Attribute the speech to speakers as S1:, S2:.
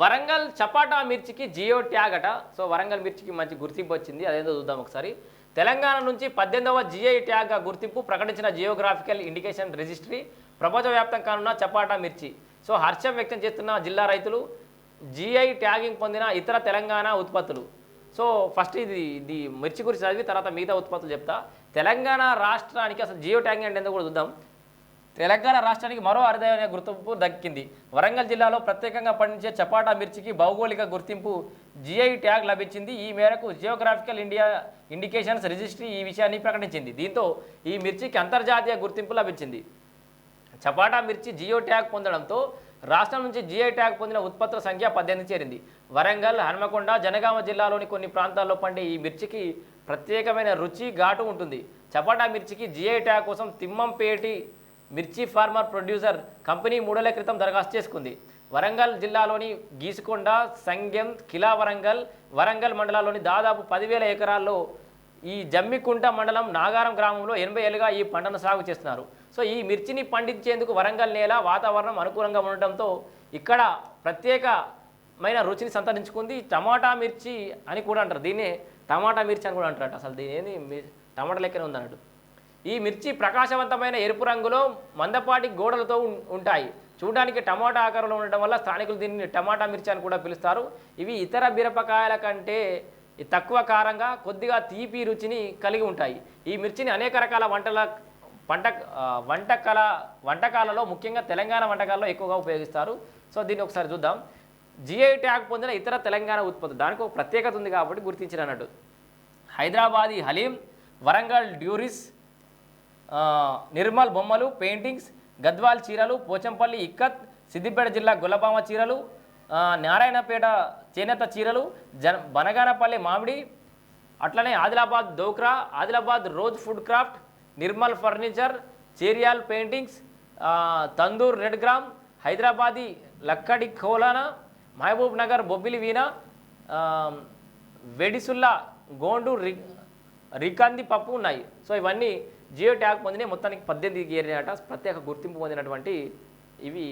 S1: వరంగల్ చపాటా మిర్చికి geo tag అట so Warangal మిర్చికి మంచి గుర్తింపు వచ్చింది. అదేందో చూద్దాం ఒకసారి. తెలంగాణ నుంచి పద్దెనిమిదవ జిఐ ట్యాగ్ గుర్తింపు ప్రకటించిన జియోగ్రాఫికల్ ఇండికేషన్ రిజిస్ట్రీ ప్రపంచవ్యాప్తం కానున్న చపాటా మిర్చి. సో హర్షం వ్యక్తం చేస్తున్న జిల్లా రైతులు జిఐ ట్యాగింగ్ పొందిన ఇతర తెలంగాణ ఉత్పత్తులు. సో ఫస్ట్ ఇది ఇది మిర్చి గురించి చదివి తర్వాత మిగతా ఉత్పత్తులు చెప్తా. తెలంగాణ రాష్ట్రానికి అసలు జియో ట్యాగింగ్ అంటే ఏందో కూడా చూద్దాం. తెలంగాణ రాష్ట్రానికి మరో అరుదైన గుర్తింపు దక్కింది. వరంగల్ జిల్లాలో ప్రత్యేకంగా పండించే చపాటా మిర్చికి భౌగోళిక గుర్తింపు జిఐ ట్యాగ్ లభించింది. ఈ మేరకు జియోగ్రాఫికల్ ఇండియా ఇండికేషన్స్ రిజిస్ట్రీ ఈ విషయాన్ని ప్రకటించింది. దీంతో ఈ మిర్చికి అంతర్జాతీయ గుర్తింపు లభించింది. చపాటా మిర్చి జియో ట్యాగ్ పొందడంతో రాష్ట్రం నుంచి జిఐ ట్యాగ్ పొందిన ఉత్పత్తుల సంఖ్య పద్దెనిమిది చేరింది. వరంగల్ హన్మకొండ జనగామ జిల్లాలోని కొన్ని ప్రాంతాల్లో పండే ఈ మిర్చికి ప్రత్యేకమైన రుచి ఘాటు ఉంటుంది. చపాటా మిర్చికి జిఐ ట్యాగ్ కోసం తిమ్మంపేటి మిర్చి ఫార్మర్ ప్రొడ్యూసర్ కంపెనీ మూడేళ్ళ క్రితం దరఖాస్తు చేసుకుంది. వరంగల్ జిల్లాలోని గీసుకొండ సంగెం కిలా వరంగల్ వరంగల్ మండలాల్లోని దాదాపు పదివేల ఎకరాల్లో ఈ జమ్మికుంట మండలం నాగారం గ్రామంలో ఎనభై ఏళ్ళుగా ఈ పంటను సాగు చేస్తున్నారు. సో ఈ మిర్చిని పండించేందుకు వరంగల్ నేల వాతావరణం అనుకూలంగా ఉండటంతో ఇక్కడ ప్రత్యేకమైన రుచిని సంతరించుకుంది. టమాటా మిర్చి అని కూడా అంటారు. దీన్నే టమాటా మిర్చి అని కూడా అంటారట. అసలు దీని మీ- టమాటా లెక్కనే ఉందన్నట్టు. ఈ మిర్చి ప్రకాశవంతమైన ఎరుపు రంగులో మందపాటి గోడలతో ఉంటాయి. చూడడానికి టమాటా ఆకారంలో ఉండటం వల్ల స్థానికులు దీన్ని టమాటా మిర్చి అని కూడా పిలుస్తారు. ఇవి ఇతర మిరపకాయల కంటే తక్కువ కారంగా కొద్దిగా తీపి రుచిని కలిగి ఉంటాయి. ఈ మిర్చిని అనేక రకాల వంటల వంట వంటకాల వంటకాలలో ముఖ్యంగా తెలంగాణ వంటకాల్లో ఎక్కువగా ఉపయోగిస్తారు. సో దీన్ని ఒకసారి చూద్దాం. జిఐ ట్యాగ్ పొందిన ఇతర తెలంగాణ ఉత్పత్తి దానికి ఒక ప్రత్యేకత ఉంది కాబట్టి గుర్తించిన అన్నట్టు హైదరాబాదీ హలీం వరంగల్ డ్యూరిస్ నిర్మల్ బొమ్మలు పెయింటింగ్స్ గద్వాల్ చీరలు పోచంపల్లి ఇక్కత్ సిద్దిపేట జిల్లా గొల్లబామ చీరలు నారాయణపేట చేనేత చీరలు జన బనగానపల్లి మామిడి అట్లనే Adilabad Dokra Adilabad rosewood craft Nirmal furniture Cheriyal paintings Tandur red gram Hyderabadi లక్కడి కోలానా మహబూబ్ నగర్ బొబ్బిలి వీణ వెడిసుల్లా గోండు రి రికంది పప్పు ఉన్నాయి. సో ఇవన్నీ జియో ట్యాగ్ పొందిన మొత్తానికి పద్దెనిమిది గేరినట ప్రత్యేక గుర్తింపు పొందినటువంటి ఇవి